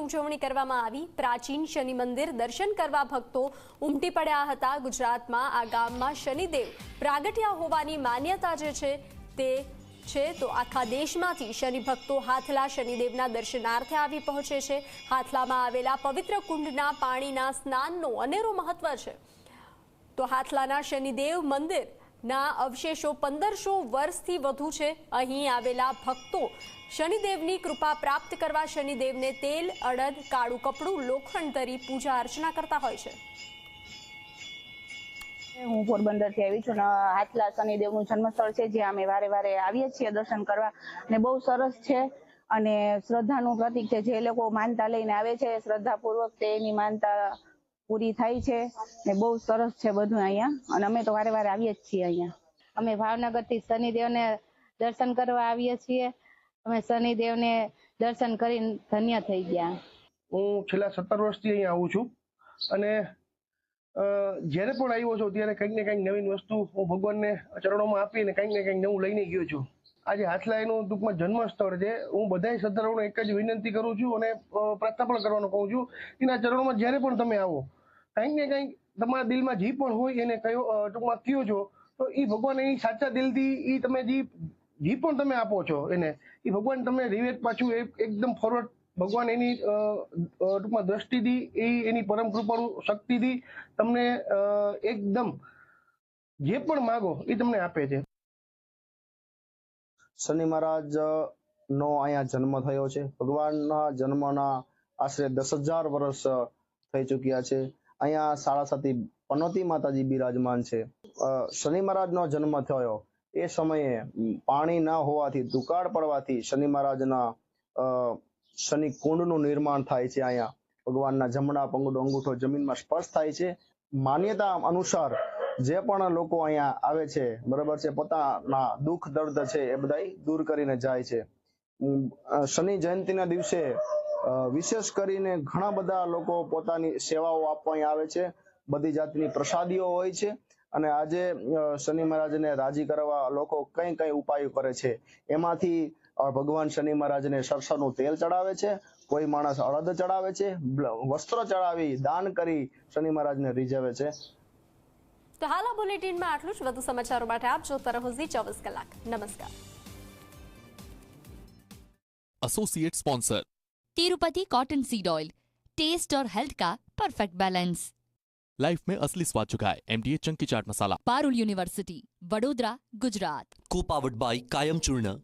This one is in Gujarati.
ઉજવણી કરવામાં આવી. પ્રાચીન શનિ મંદિર દર્શન કરવા ભક્તો ઉમટી પડ્યા હતા. ગુજરાતમાં આ ગામમાં શનિદેવ પ્રાગટ્યા હોવાની માન્યતા જે છે તે છે. તો આખા દેશમાંથી શનિ ભક્તો હાથલા શનિદેવના દર્શનાર્થે આવી પહોંચે છે. હાથલામાં આવેલા પવિત્ર કુંડના પાણીના સ્નાનનો અનેરો મહત્વ છે. તો હાથલાના શનિદેવ મંદિરના અવશેષો પંદરસો વર્ષથી વધુ છે. અહીં આવેલા ભક્તો શનિદેવની કૃપા પ્રાપ્ત કરવા શનિદેવને તેલ, અડદ, કાળું કપડું, લોખંડ ધરી પૂજા અર્ચના કરતા હોય છે. હું પોરબંદરથી આવી છું ને હાથલા શનિદેવનું જન્મસ્થળ છે, જ્યાં અમે વારે વારે આવીએ છીએ દર્શન કરવા. ને બહુ સરસ છે અને શ્રદ્ધાનું પ્રતીક છે, જે લોકો માનતા લઈને આવે છે, શ્રદ્ધાપૂર્વક તેની માનતા પૂરી થાય છે ને બહુ સરસ છે બધું અહીંયા. અને અમે તો વારે વારે આવીએ જ છીએ અહીંયા. અમે ભાવનગરથી શનિદેવને દર્શન કરવા આવીએ છીએ. અમે શનિદેવને દર્શન કરીને ધન્ય થઈ ગયા. હું છેલ્લા સત્તર વર્ષથી અહીંયા આવું છું. અને જ્યારે પણ આવ્યો છું ત્યારે કંઈક ને કંઈક નવીન વસ્તુ હું ભગવાનને ચરણોમાં આપીને કંઈક ને કંઈક નવું લઈને ગયો છું. આજે હાથલાઈનું ટૂંકમાં ટૂંકમાં જન્મસ્થળ છે. હું બધાય શ્રદ્ધાળુઓને એક જ વિનંતી કરું છું અને પ્રાર્થના પણ કરવાનું કહું છું. એના ચરણોમાં જ્યારે પણ તમે આવો કંઈક ને કંઈક તમારા દિલમાં જે પણ હોય, એને કયો ટૂંકમાં કયો છો, તો એ ભગવાન એની સાચા દિલથી એ તમે જે જે પણ તમે આપો છો એને. એ ભગવાન તમને રિવેટ પાછું એક- એકદમ ફોરવર્ડ ભગવાન એની ટૂંકમાં દ્રષ્ટિથી એ એની પરમ કૃપાળુ શક્તિથી તમને એકદમ જે પણ માગો એ તમને આપે છે. શનિ મહારાજ નો અહીંયા જન્મ થયો છે. ભગવાનના જન્મના આશરે દસ હજાર વર્ષ થઈ ચૂક્યા છે. અહીંયા સાડાસાતી પનોતી માતાજી બિરાજમાન છે. શનિ મહારાજનો જન્મ થયો. એ સમયે પાણી ના હોવાથી, દુકાળ પડવાથી શનિ મહારાજના શનિ કુંડનું નિર્માણ થાય છે અહીંયા. ભગવાનના જમણા પંગડો અંગૂઠો જમીનમાં સ્પર્શ થાય છે. માન્યતા અનુસાર જે પણ લોકો અહીંયા આવે છે, બરાબર છે, પોતાના દુઃખ દર્દ છે એ બધા દૂર કરીને જાય છે. શનિ જયંતિના દિવસે વિશેષ કરીને ઘણા બધા લોકો પોતાની સેવાઓ આપવા આવે છે. બધી જાતની પ્રસાદીઓ હોય છે અને આજે શનિ મહારાજને રાજી કરવા લોકો કઈ કઈ ઉપાયો કરે છે. એમાંથી ભગવાન શનિ મહારાજને સરસવનું તેલ ચડાવે છે કોઈ માણસ અડદ ચડાવે છે વસ્ત્ર ચડાવી દાન કરી શનિ મહારાજને રીઝવે છે. તો હાલ આ બુલેટિનમાં આટલું જ. વધુ સમાચારો માટે આપ જોતા રહો ઝી ચોવીસ કલાક. નમસ્કાર. Associate sponsor Tirupati cotton seed oil taste और हेल्थ का परफेक्ट बैलेंस लाइफ में असली स्वाद चुका है MDA chunky chaat masala Parul University Vadodara Gujarat. Co-powered by Kayam Churna,